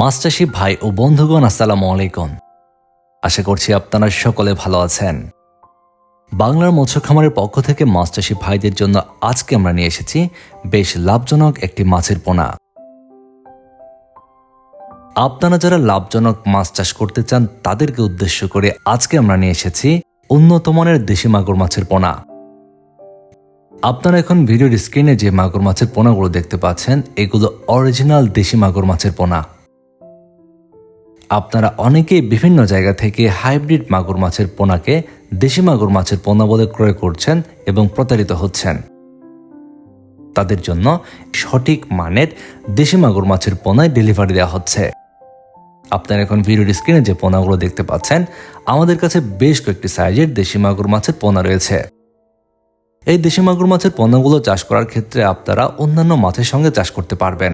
মাছ ভাই ও বন্ধুগণ, আসসালামু আলাইকুম। আশা করছি আপনারা সকলে ভালো আছেন। বাংলার মৎস্য খামারের পক্ষ থেকে মাছ ভাইদের জন্য আজকে আমরা নিয়ে এসেছি বেশ লাভজনক একটি মাছের পোনা। আপনারা যারা লাভজনক মাছ চাষ করতে চান, তাদেরকে উদ্দেশ্য করে আজকে আমরা নিয়ে এসেছি উন্নত মানের দেশি মাগুর মাছের পোনা। আপনারা এখন ভিডিওর স্ক্রিনে যে মাগুর মাছের পোনাগুলো দেখতে পাচ্ছেন, এগুলো অরিজিনাল দেশি মাগুর মাছের পোনা। আপনারা অনেকেই বিভিন্ন জায়গা থেকে হাইব্রিড মাগুর মাছের পোনাকে দেশি মাগুর মাছের পোনা বলে ক্রয় করছেন এবং প্রতারিত হচ্ছেন। তাদের জন্য সঠিক মানের দেশি মাগুর মাছের পোনায় ডেলিভারি দেওয়া হচ্ছে। আপনারা এখন ভিডিওর স্ক্রিনে যে পোনাগুলো দেখতে পাচ্ছেন, আমাদের কাছে বেশ কয়েকটি সাইজের দেশি মাগুর মাছের পোনা রয়েছে। এই দেশি মাগুর মাছের পোনাগুলো চাষ করার ক্ষেত্রে আপনারা অন্যান্য মাছের সঙ্গে চাষ করতে পারবেন।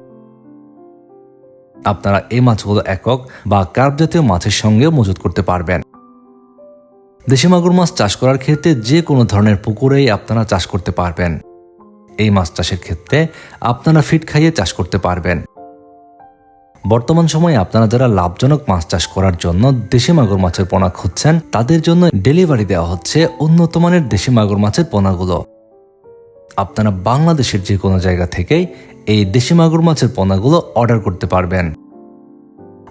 আপনারা এই মাছগুলো একক বা কার্প জাতীয় মাছের সঙ্গেও মজুত করতে পারবেন। দেশি মাগুর মাছ চাষ করার ক্ষেত্রে যে কোনো ধরনের পুকুরেই আপনারা চাষ করতে পারবেন। এই মাছ চাষের ক্ষেত্রে আপনারা ফিট খাইয়ে চাষ করতে পারবেন। বর্তমান সময়ে আপনারা যারা লাভজনক মাছ চাষ করার জন্য দেশি মাগুর মাছের পোনা খুঁজছেন, তাদের জন্য ডেলিভারি দেওয়া হচ্ছে উন্নত মানের দেশি মাগুর মাছের পোনাগুলো। আপনারা বাংলাদেশের যে কোনো জায়গা থেকেই এই দেশি মাগুর মাছের পোনাগুলো অর্ডার করতে পারবেন।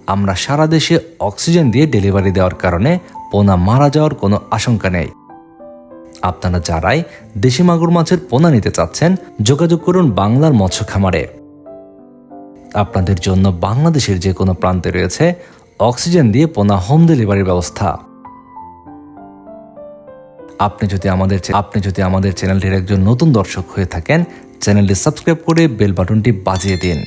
আমরা সারা দেশে অক্সিজেন দিয়ে ডেলিভারি দেওয়ার কারণে পোনা মারা যাওয়ার কোনো আশঙ্কা নেই। আপনারা যারাই দেশি মাগুর মাছের পোনা নিতে চাচ্ছেন, যোগাযোগ করুন বাংলার মৎস্য খামারে। আপনাদের জন্য বাংলাদেশের যে কোনো প্রান্তে রয়েছে অক্সিজেন দিয়ে পোনা হোম ডেলিভারির ব্যবস্থা। আপনি যদি আমাদের আপনি যদি আমাদের চ্যানেলটির একজন নতুন দর্শক হয়ে থাকেন, চ্যানেলটি সাবস্ক্রাইব করে বেল বাটনটি বাজিয়ে দিন।